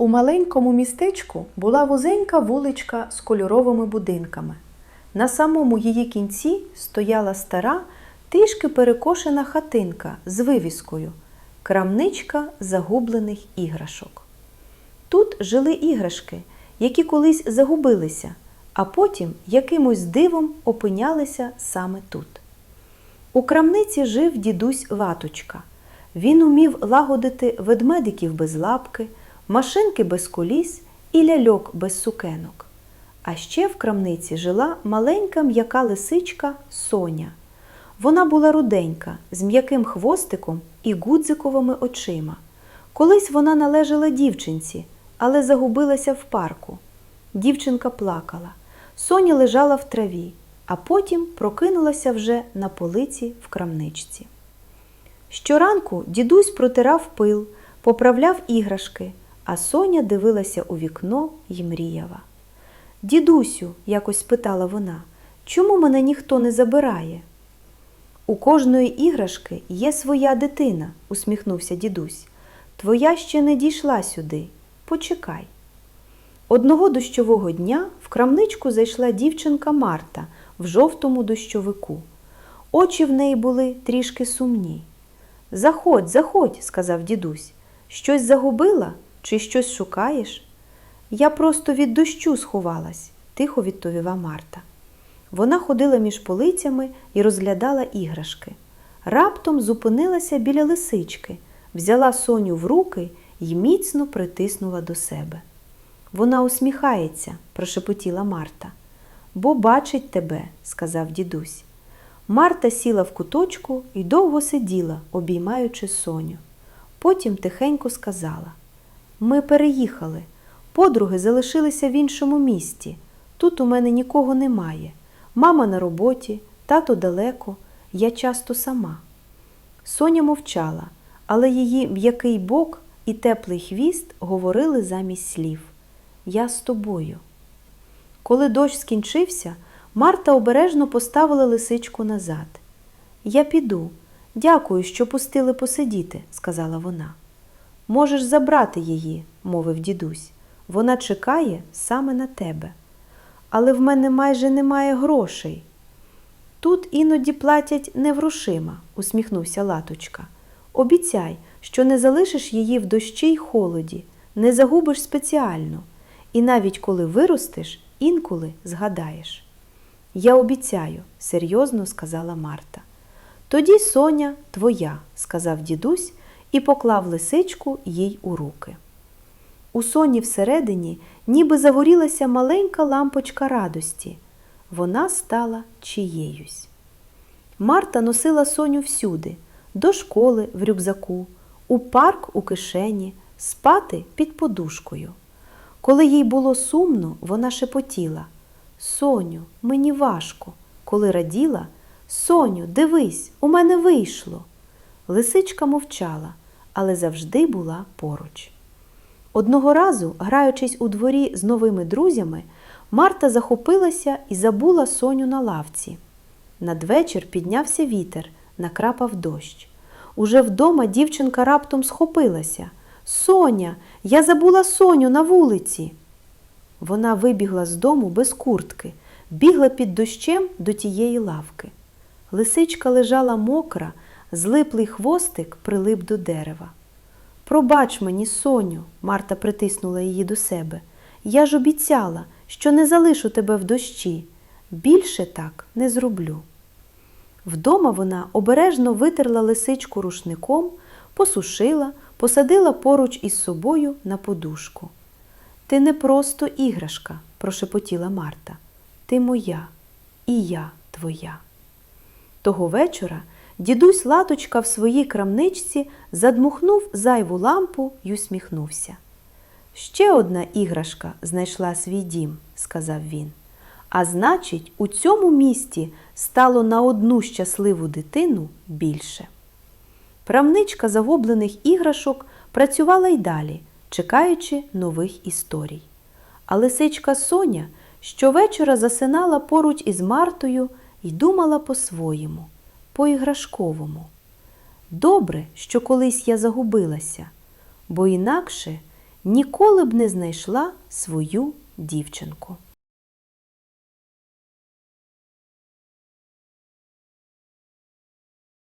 У маленькому містечку була вузенька вуличка з кольоровими будинками. На самому її кінці стояла стара, трішки перекошена хатинка з вивіскою Крамничка загублених іграшок. Тут жили іграшки, які колись загубилися, а потім якимось дивом опинялися саме тут. У крамниці жив дідусь Латочка. Він умів лагодити ведмедиків без лапки, машинки без коліс і ляльок без сукенок. А ще в крамниці жила маленька м'яка лисичка Соня. Вона була руденька, з м'яким хвостиком і гудзиковими очима. Колись вона належала дівчинці, але загубилася в парку. Дівчинка плакала. Соня лежала в траві, а потім прокинулася вже на полиці в крамничці. Щоранку дідусь протирав пил, поправляв іграшки, а Соня дивилася у вікно й мріяла. Дідусю, якось спитала вона, чому мене ніхто не забирає? У кожної іграшки є своя дитина, усміхнувся дідусь. Твоя ще не дійшла сюди. Почекай. Одного дощового дня в крамничку зайшла дівчинка Марта в жовтому дощовику. Очі в неї були трішки сумні. Заходь, заходь, сказав дідусь. Щось загубила чи щось шукаєш? Я просто від дощу сховалась, тихо відповіла Марта. Вона ходила між полицями і розглядала іграшки. Раптом зупинилася біля лисички, взяла Соню в руки і міцно притиснула до себе. Вона усміхається, прошепотіла Марта. Бо бачить тебе, сказав дідусь. Марта сіла в куточку і довго сиділа, обіймаючи Соню. Потім тихенько сказала: Ми переїхали. Подруги залишилися в іншому місті. Тут у мене нікого немає. Мама на роботі, тато далеко, я часто сама. Соня мовчала, але її м'який бок і теплий хвіст говорили замість слів Я з тобою. Коли дощ скінчився, Марта обережно поставила лисичку назад. Я піду. Дякую, що пустили посидіти, сказала вона. Можеш забрати її, мовив дідусь. Вона чекає саме на тебе. Але в мене майже немає грошей. Тут іноді платять не грошима, усміхнувся Латочка. Обіцяй, що не залишиш її в дощі й холоді, не загубиш спеціально, і навіть коли виростеш, інколи згадаєш. Я обіцяю, серйозно сказала Марта. Тоді Соня твоя, сказав дідусь і поклав лисичку їй у руки. У Соні всередині ніби загорілася маленька лампочка радості. Вона стала чиєюсь. Марта носила Соню всюди, до школи в рюкзаку, у парк у кишені, спати під подушкою. Коли їй було сумно, вона шепотіла Соню, мені важко. Коли раділа, Соню, дивись, у мене вийшло. Лисичка мовчала, але завжди була поруч. Одного разу, граючись у дворі з новими друзями, Марта захопилася і забула Соню на лавці. Надвечір піднявся вітер, накрапав дощ. Уже вдома дівчинка раптом схопилася. Соня, я забула Соню на вулиці. Вона вибігла з дому без куртки, бігла під дощем до тієї лавки. Лисичка лежала мокра, злиплий хвостик прилип до дерева. Пробач мені, Соню, Марта притиснула її до себе. Я ж обіцяла, що не залишу тебе в дощі. Більше так не зроблю. Вдома вона обережно витерла лисичку рушником, посушила, посадила поруч із собою на подушку. Ти не просто іграшка, прошепотіла Марта. Ти моя, і я твоя. Того вечора дідусь Латочка в своїй крамничці задмухнув зайву лампу й усміхнувся. Ще одна іграшка знайшла свій дім, сказав він. А значить, у цьому місті стало на одну щасливу дитину більше. Правничка загублених іграшок працювала й далі, чекаючи нових історій. А лисичка Соня щовечора засинала поруч із Мартою і думала по-своєму, по-іграшковому. Добре, що колись я загубилася, бо інакше ніколи б не знайшла свою дівчинку.